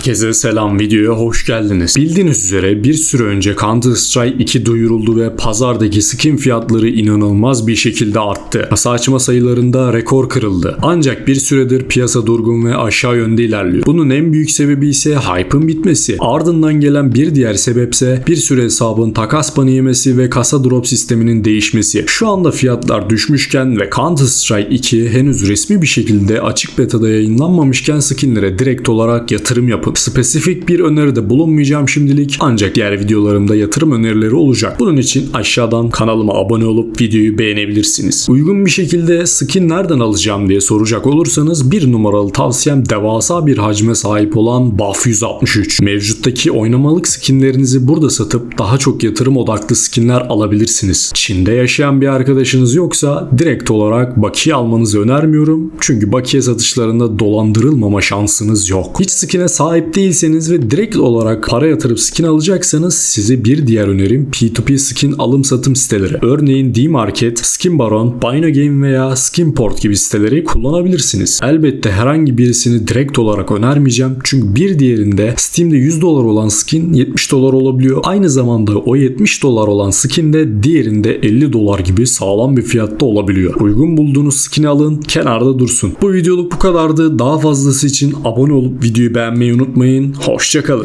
Herkese selam videoya hoş geldiniz. Bildiğiniz üzere bir süre önce Counter Strike 2 duyuruldu ve pazardaki skin fiyatları inanılmaz bir şekilde arttı. Kasa açma sayılarında rekor kırıldı. Ancak bir süredir piyasa durgun ve aşağı yönde ilerliyor. Bunun en büyük sebebi ise hype'ın bitmesi. Ardından gelen bir diğer sebepse bir süre hesabın takas banı yemesi ve kasa drop sisteminin değişmesi. Şu anda fiyatlar düşmüşken ve Counter Strike 2 henüz resmi bir şekilde açık betada yayınlanmamışken skinlere direkt olarak yatırım yapın. Spesifik bir öneride bulunmayacağım şimdilik ancak diğer videolarımda yatırım önerileri olacak. Bunun için aşağıdan kanalıma abone olup videoyu beğenebilirsiniz. Uygun bir şekilde skin nereden alacağım diye soracak olursanız bir numaralı tavsiyem devasa bir hacme sahip olan Buff 163. Mevcuttaki oynamalık skinlerinizi burada satıp daha çok yatırım odaklı skinler alabilirsiniz. Çin'de yaşayan bir arkadaşınız yoksa direkt olarak bakiye almanızı önermiyorum. Çünkü bakiye satışlarında dolandırılmama şansınız yok. Hiç skin'e sahip değilseniz ve direkt olarak para yatırıp skin alacaksanız size bir diğer önerim P2P skin alım satım siteleri. Örneğin D-Market, Skin Baron, Bino Game veya Skinport gibi siteleri kullanabilirsiniz. Elbette herhangi birisini direkt olarak önermeyeceğim. Çünkü bir diğerinde Steam'de 100 dolar olan skin 70 dolar olabiliyor. Aynı zamanda o 70 dolar olan skin de diğerinde 50 dolar gibi sağlam bir fiyatta olabiliyor. Uygun bulduğunuz skin'i alın, kenarda dursun. Bu videoluk bu kadardı. Daha fazlası için abone olup videoyu beğenmeyi unutmayın. Hoşçakalın.